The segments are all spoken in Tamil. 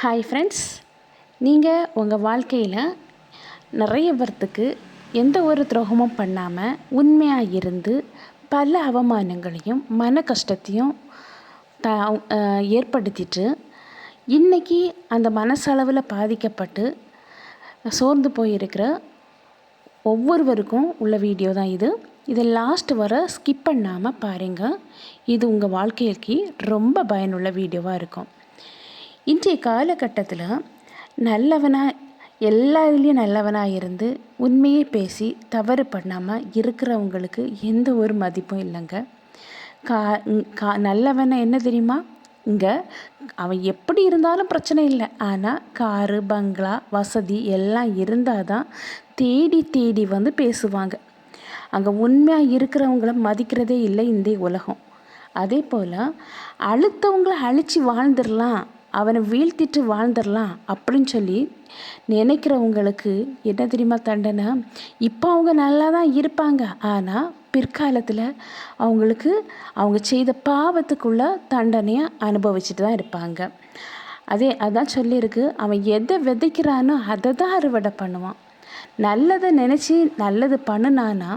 ஹாய் ஃப்ரெண்ட்ஸ் நீங்கள் உங்கள் வாழ்க்கையில் நிறைய பேர்த்துக்கு எந்த ஒரு துரோகமும் பண்ணாமல் உண்மையாக இருந்து பல அவமானங்களையும் மன கஷ்டத்தையும் த ஏற்படுத்திட்டு இன்றைக்கி அந்த மனசளவில் பாதிக்கப்பட்டு சோர்ந்து போயிருக்கிற ஒவ்வொருவருக்கும் உள்ள வீடியோ தான் இது. இதை லாஸ்ட் வர ஸ்கிப் பண்ணாமல் பாருங்கள் இது உங்கள் வாழ்க்கைக்கு ரொம்ப பயனுள்ள வீடியோவாக இருக்கும். இன்றைய காலகட்டத்தில் நல்லவனாக எல்லா இதுலேயும் நல்லவனாக இருந்து உண்மையை பேசி தவறு பண்ணாமல் இருக்கிறவங்களுக்கு எந்த ஒரு மதிப்பும் இல்லைங்க. கா கா நல்லவனை என்ன தெரியுமா? இங்கே அவன் எப்படி இருந்தாலும் பிரச்சனை இல்லை. ஆனால் காரு பங்களா வசதி எல்லாம் இருந்தால் தான் தேடி தேடி வந்து பேசுவாங்க. அங்கே உண்மையாக இருக்கிறவங்கள மதிக்கிறதே இல்லை இந்த உலகம். அதே போல் அழுத்தவங்கள அழித்து வாழ்ந்துடலாம். அவனை வீழ்த்திட்டு வாழ்ந்துடலாம் அப்படின்னு சொல்லி நினைக்கிறவங்களுக்கு என்ன தெரியுமா தண்டனை? இப்போ அவங்க நல்லா தான் இருப்பாங்க. ஆனால் பிற்காலத்தில் அவங்களுக்கு அவங்க செய்த பாவத்துக்குள்ள தண்டனையை அனுபவிச்சுட்டு தான் இருப்பாங்க. அதே அதான் சொல்லியிருக்கு. அவன் எதை விதைக்கிறானோ அதை தான் அறுவடை பண்ணுவான். நல்லதை நினச்சி நல்லது பண்ணினானா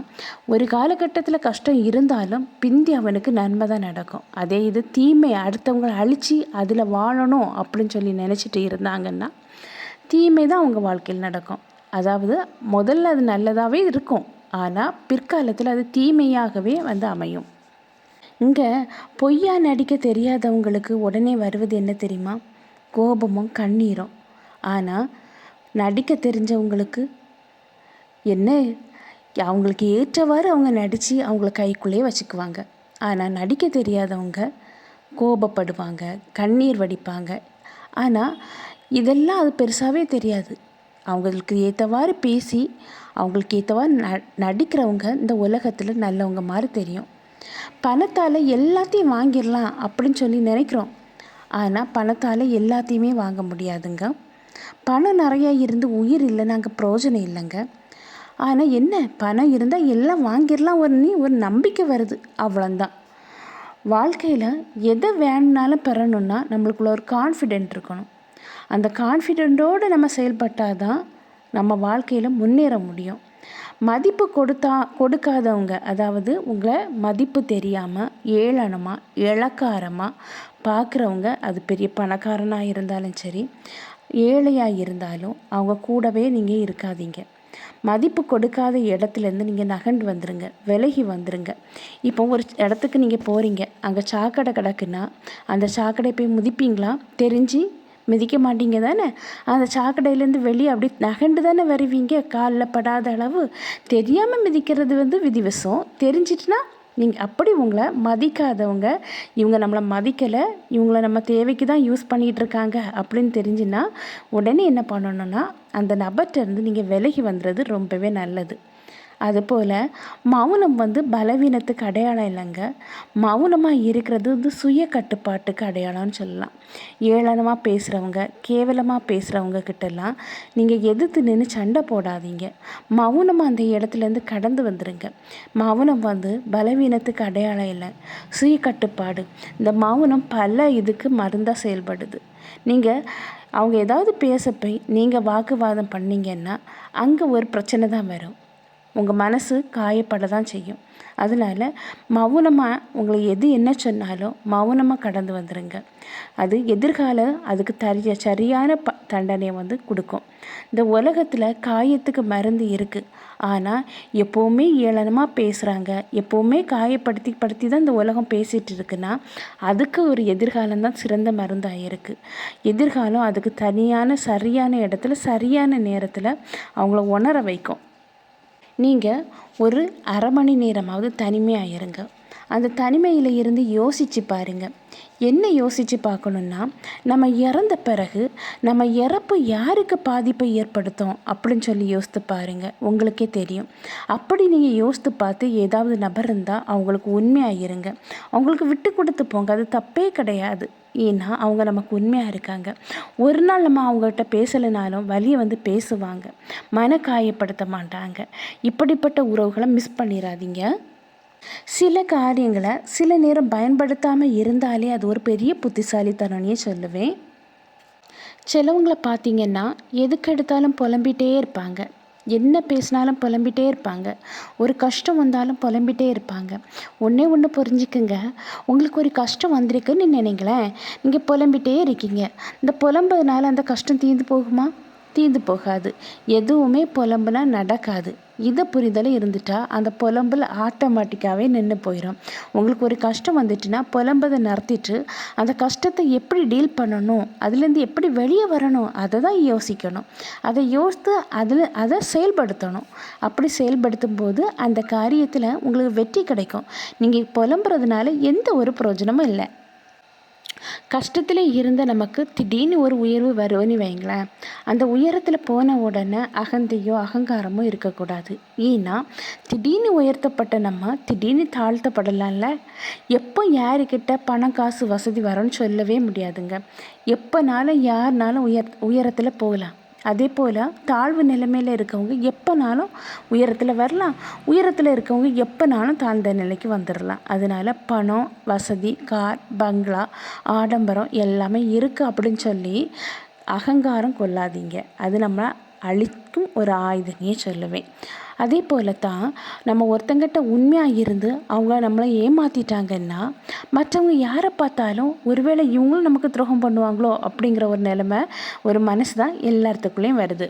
ஒரு காலகட்டத்தில் கஷ்டம் இருந்தாலும் பிந்தி அவனுக்கு நன்மை தான் நடக்கும். அதே இது தீமை அடுத்தவங்களை அழித்து அதில் வாழணும் அப்படின்னு சொல்லி நினச்சிட்டு இருந்தாங்கன்னா தீமை தான் அவங்க வாழ்க்கையில் நடக்கும். அதாவது முதல்ல அது நல்லதாகவே இருக்கும். ஆனால் பிற்காலத்தில் அது தீமையாகவே வந்து அமையும். இங்கே பொய்யா நடிக்க தெரியாதவங்களுக்கு உடனே வருவது என்ன தெரியுமா? கோபமும் கண்ணீரும். ஆனால் நடிக்க தெரிஞ்சவங்களுக்கு என்ன? அவங்களுக்கு ஏற்றவாறு அவங்க நடித்து அவங்கள கைக்குள்ளேயே வச்சுக்குவாங்க. ஆனால் நடிக்க தெரியாதவங்க கோபப்படுவாங்க கண்ணீர் வடிப்பாங்க. ஆனால் இதெல்லாம் அது பெருசாகவே தெரியாது. அவங்களுக்கு ஏற்றவாறு பேசி அவங்களுக்கு ஏற்றவாறு ந நடிக்கிறவங்க இந்த உலகத்தில் நல்லவங்க மாதிரி தெரியும். பணத்தால் எல்லாத்தையும் வாங்கிடலாம் அப்படின்னு சொல்லி நினைக்கிறோம். ஆனால் பணத்தால் எல்லாத்தையுமே வாங்க முடியாதுங்க. பணம் நிறையா இருந்து உயிர் இல்லைன்னா அங்கே பிரயோஜனம் இல்லைங்க. ஆனால் என்ன? பணம் இருந்தால் எல்லாம் வாங்கிடலாம். ஒரு நீ ஒரு நம்பிக்கை வருது. அவ்வளோந்தான் வாழ்க்கையில் எதை வேணுனாலும் பெறணும்னா நம்மளுக்குள்ள ஒரு கான்ஃபிடென்ட் இருக்கணும். அந்த கான்ஃபிடென்ட்டோடு நம்ம செயல்பட்டால் தான் நம்ம வாழ்க்கையில் முன்னேற முடியும். மதிப்பு கொடுத்தா கொடுக்காதவங்க அதாவது உங்களை மதிப்பு தெரியாமல் ஏளனமாக இளக்காரமாக பார்க்குறவங்க அது பெரிய பணக்காரனாக இருந்தாலும் சரி ஏழையாக இருந்தாலும் அவங்க கூடவே நீங்கள் இருக்காதீங்க. மதிப்பு கொடுக்காத இடத்துலேருந்து நீங்கள் நகண்டு வந்துடுங்க விலகி வந்துடுங்க இப்போ ஒரு இடத்துக்கு நீங்கள் போகிறீங்க அங்கே சாக்கடை கிடக்குன்னா அந்த சாக்கடை போய் முதிப்பீங்களா? தெரிஞ்சு மிதிக்க மாட்டீங்க தானே? அந்த சாக்கடையிலேருந்து வெளியே அப்படி நகண்டு தானே வருவீங்க? காலில் படாத அளவு. தெரியாமல் மிதிக்கிறது வந்து விதிவசம். தெரிஞ்சிட்டுனா நீங்கள் அப்படி உங்களை மதிக்காதவங்க இவங்க நம்மளை மதிக்கலை இவங்கள நம்ம தேவைக்கு தான் யூஸ் பண்ணிகிட்டு இருக்காங்க அப்படின்னு தெரிஞ்சுன்னா உடனே என்ன பண்ணணுன்னா அந்த நபர்கிட்ட இருந்து நீங்கள் விலகி வந்துடுறது ரொம்பவே நல்லது. அதுபோல் மௌனம் வந்து பலவீனத்துக்கு அடையாளம் இல்லைங்க. மௌனமாக இருக்கிறது வந்து சுய கட்டுப்பாட்டுக்கு அடையாளம்னு சொல்லலாம். ஏளனமாக பேசுகிறவங்க கேவலமாக பேசுகிறவங்க கிட்டலாம் நீங்கள் எதிர்த்து நின்று சண்டை போடாதீங்க. மௌனமாக அந்த இடத்துலேருந்து கடந்து வந்துடுங்க மௌனம் வந்து பலவீனத்துக்கு அடையாளம் இல்லை. சுய கட்டுப்பாடு இந்த மௌனம் பல இதுக்கு மருந்தாக செயல்படுது. நீங்கள் அவங்க ஏதாவது பேச போய் நீங்கள் வாக்குவாதம் பண்ணிங்கன்னா அங்கே ஒரு பிரச்சனை தான் வரும். உங்கள் மனசு காயப்பட தான் செய்யும். அதனால் மௌனமாக உங்களை எது என்ன சொன்னாலும் மௌனமாக கடந்து வந்துடுங்க அது எதிர்காலம் அதுக்கு தரிய சரியான ப தண்டனையை வந்து கொடுக்கும். இந்த உலகத்தில் காயத்துக்கு மருந்து இருக்குது ஆனால் எப்போவுமே ஏளனமாக பேசுகிறாங்க எப்போவுமே காயப்படுத்தி படுத்தி தான் இந்த உலகம் பேசிகிட்டு இருக்குன்னா அதுக்கு ஒரு எதிர்காலம் தான் சிறந்த மருந்தாக இருக்குது எதிர்காலம் அதுக்கு தனியான சரியான இடத்துல சரியான நேரத்தில் அவங்கள உணர வைக்கும். நீங்கள் ஒரு அரை மணி நேரமாவது தனிமையாக இருங்க. அந்த தனிமையில் இருந்து யோசித்து பாருங்கள் என்ன யோசித்து பார்க்கணுன்னா நம்ம இறந்த பிறகு நம்ம இறப்பு யாருக்கு பாதிப்பை ஏற்படுத்தும் அப்படின்னு சொல்லி யோசித்து பாருங்கள் உங்களுக்கே தெரியும். அப்படி நீங்கள் யோசித்து பார்த்து ஏதாவது நபர் இருந்தால் அவங்களுக்கு உண்மையாக இருங்க. அவங்களுக்கு விட்டு கொடுத்து போங்க. அது தப்பே கிடையாது. ஏன்னா அவங்க நமக்கு உண்மையாக இருக்காங்க. ஒரு நாள் நம்ம அவங்ககிட்ட பேசலைனாலும் வழியை வந்து பேசுவாங்க. மன காயப்படுத்த மாட்டாங்க. இப்படிப்பட்ட உறவுகளை மிஸ் பண்ணிடாதீங்க சில காரியங்களை சில நேரம் பயன்படுத்தாமல் இருந்தாலே அது ஒரு பெரிய புத்திசாலித்தனம்னே சொல்லுவேன். சிலவங்களை பார்த்தீங்கன்னா எதுக்கு எடுத்தாலும் புலம்பிகிட்டே இருப்பாங்க. என்ன பேசினாலும் புலம்பிகிட்டே இருப்பாங்க. ஒரு கஷ்டம் வந்தாலும் புலம்பிகிட்டே இருப்பாங்க. ஒன்றே ஒன்று புரிஞ்சுக்குங்க. உங்களுக்கு ஒரு கஷ்டம் வந்திருக்குன்னு நினைங்களேன். நீங்கள் புலம்பிகிட்டே இருக்கீங்க. இந்த புலம்புனால அந்த கஷ்டம் தீர்ந்து போகுமா? தீர்ந்து போகாது. எதுவுமே புலம்புனா நடக்காது. இதை புரிதல் இருந்துட்டா அந்த புலம்பல் ஆட்டோமேட்டிக்காகவே நின்று போயிடும் உங்களுக்கு ஒரு கஷ்டம் வந்துட்டுன்னா புலம்பதை நடத்திட்டு அந்த கஷ்டத்தை எப்படி டீல் பண்ணணும்? அதுலேருந்து எப்படி வெளியே வரணும்? அதை தான் யோசிக்கணும். அதை யோசித்து அதில் அதை செயல்படுத்தணும். அப்படி செயல்படுத்தும் போது அந்த காரியத்தில் உங்களுக்கு வெற்றி கிடைக்கும். நீங்கள் புலம்புறதுனால எந்த ஒரு பிரயோஜனமும் இல்லை. கஷ்டத்தில் இருந்த நமக்கு திடீர்னு ஒரு உயர்வு வரும்னு வைங்களேன். அந்த உயரத்தில் போன உடனே அகந்தையோ அகங்காரமோ இருக்கக்கூடாது. ஏன்னா திடீர்னு உயர்த்தப்பட்ட நம்ம திடீர்னு தாழ்த்தப்படலாம்ல. எப்போ யாருக்கிட்ட பணம் காசு வசதி வரும்னு சொல்லவே முடியாதுங்க. எப்போனாலும் யாருனாலும் உயர் உயரத்தில் போகலாம். அதே போல் தாழ்வு நிலைமையில் இருக்கவங்க எப்போனாலும் உயரத்தில் வரலாம். உயரத்தில் இருக்கவங்க எப்போனாலும் தாழ்ந்த நிலைக்கு வந்துடலாம் அதனால் பணம் வசதி கார் பங்களா ஆடம்பரம் எல்லாமே இருக்குது அப்படின்னு சொல்லி அகங்காரம் கொள்ளாதீங்க. அது நம்ம அழிக்கும் ஒரு ஆயுதனையே சொல்லுவேன். அதே போல தான் நம்ம ஒருத்தங்கிட்ட உண்மையாக இருந்து அவங்க நம்மளை ஏமாற்றிட்டாங்கன்னா மற்றவங்க யாரை பார்த்தாலும் ஒருவேளை இவங்களும் நமக்கு துரோகம் பண்ணுவாங்களோ அப்படிங்கிற ஒரு நிலைமை ஒரு மனசு தான் எல்லாத்துக்குள்ளேயும் வருது.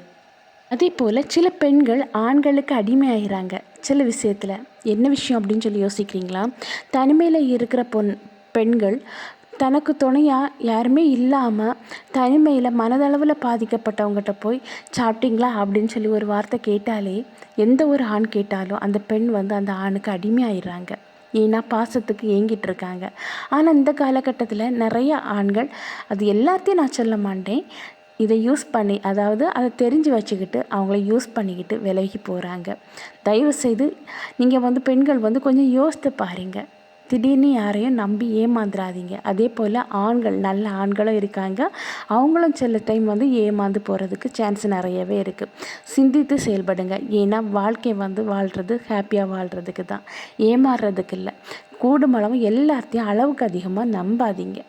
அதே போல் சில பெண்கள் ஆண்களுக்கு அடிமையாகிறாங்க சில விஷயத்தில் என்ன விஷயம் அப்படின்னு சொல்லி யோசிக்கிறீங்களா? தனிமையில் இருக்கிற பொன் பெண்கள் தனக்கு துணையாக யாருமே இல்லாமல் தனிமையில் மனதளவில் பாதிக்கப்பட்டவங்ககிட்ட போய் சாப்பிட்டீங்களா? அப்படின்னு சொல்லி ஒரு வார்த்தை கேட்டாலே எந்த ஒரு ஆண் கேட்டாலும் அந்த பெண் வந்து அந்த ஆணுக்கு அடிமையாயிடுறாங்க. ஏன்னா பாசத்துக்கு ஏங்கிட்டு இருக்காங்க. ஆனால் இந்த காலகட்டத்தில் நிறைய ஆண்கள் அது எல்லாத்தையும் நான் சொல்ல மாட்டேன். இதை யூஸ் பண்ணி அதாவது அதை தெரிஞ்சு வச்சுக்கிட்டு அவங்கள யூஸ் பண்ணிக்கிட்டு விலகி போகிறாங்க தயவு செய்து நீங்கள் வந்து பெண்கள் வந்து கொஞ்சம் யோசித்து பாருங்கள் திடீர்னு யாரையும் நம்பி ஏமாந்துடாதீங்க அதே போல் ஆண்கள் நல்ல ஆண்களும் இருக்காங்க. அவங்களும் சில டைம் வந்து ஏமாந்து போகிறதுக்கு சான்ஸ் நிறையவே இருக்குது சிந்தித்து செயல்படுங்க. ஏன்னா வாழ்க்கை வந்து வாழ்கிறது ஹாப்பியாக வாழ்கிறதுக்கு தான் ஏமாறுறதுக்கு இல்லை. கூடுமளவு எல்லாத்தையும் அளவுக்கு அதிகமாக நம்பாதீங்க.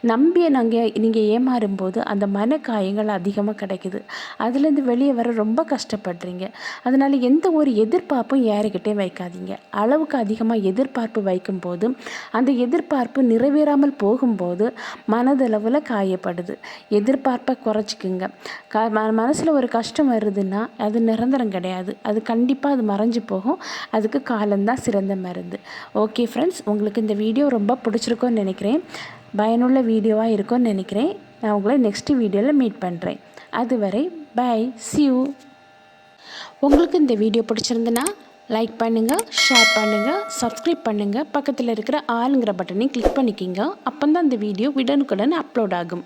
நம்பிய நாங்கள் நீங்கள் ஏமாறும்போது அந்த மன காயங்கள் அதிகமாக கிடைக்குது. அதுலேருந்து வெளியே வர ரொம்ப கஷ்டப்படுறீங்க. அதனால் எந்த ஒரு எதிர்பார்ப்பும் யாருக்கிட்டே வைக்காதீங்க. அளவுக்கு அதிகமாக எதிர்பார்ப்பு வைக்கும்போது அந்த எதிர்பார்ப்பு நிறைவேறாமல் போகும்போது மனதளவில் காயப்படுது. எதிர்பார்ப்பை குறைச்சிக்குங்க. க மனசில் ஒரு கஷ்டம் வருதுன்னா அது நிரந்தரம் கிடையாது. அது கண்டிப்பாக அது மறைஞ்சு போகும். அதுக்கு காலம்தான் சிறந்த மருந்து. ஓகே ஃப்ரெண்ட்ஸ் உங்களுக்கு இந்த வீடியோ ரொம்ப பிடிச்சிருக்கோன்னு நினைக்கிறேன். பயனுள்ள வீடியோவாக இருக்கும்னு நினைக்கிறேன். நான் உங்களை நெக்ஸ்ட் வீடியோவில் மீட் பண்ணுறேன் அதுவரை பை சியூ உங்களுக்கு இந்த வீடியோ பிடிச்சிருந்துன்னா லைக் பண்ணுங்கள் ஷேர் பண்ணுங்கள் சப்ஸ்கிரைப் பண்ணுங்கள் பக்கத்தில் இருக்கிற ஆளுங்கிற பட்டனையும் கிளிக் பண்ணிக்கிங்க. அப்போ தான் இந்த வீடியோ விடனுக்குடன் அப்லோட் ஆகும்.